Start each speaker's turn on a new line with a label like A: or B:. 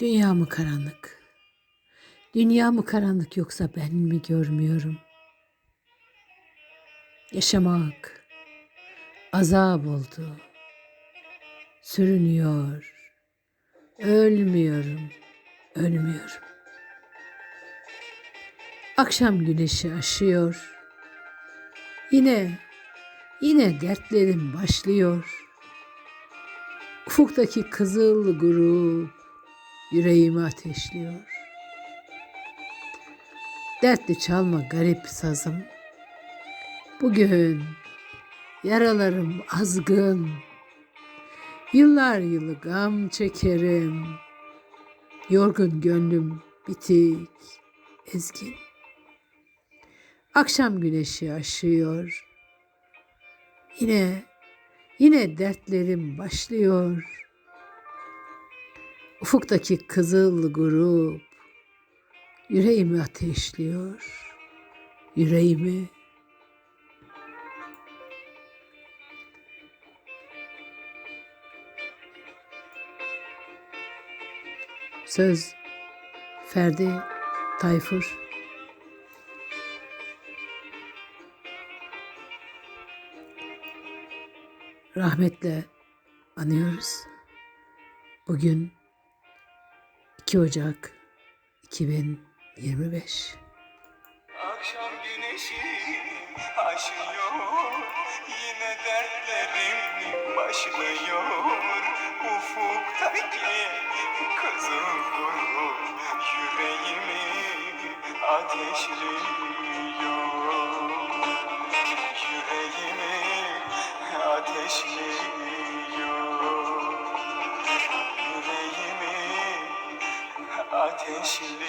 A: Dünya mı karanlık? Dünya mı karanlık yoksa ben mi görmüyorum? Yaşamak azap oldu. Sürünüyor. Ölmüyorum. Ölmüyorum. Akşam güneşi aşıyor. Yine yine dertlerim başlıyor. Ufuktaki kızıl grup yüreğimi ateşliyor. Dertli çalma garip sazım. Bugün yaralarım azgın. Yıllar yılı gam çekerim. Yorgun gönlüm bitik, ezgin. Akşam güneşi aşıyor. Yine, yine dertlerim başlıyor. Ufuktaki kızıl grup yüreğimi ateşliyor. Yüreğimi Söz Ferdi Tayfur Rahmetle anıyoruz. Bugün 2 Ocak 2025.
B: Akşam güneşi aşıyor Yine dertlerim başlıyor Ufuktaki kızıl grup Yüreğimi ateşliyor Ateşliyor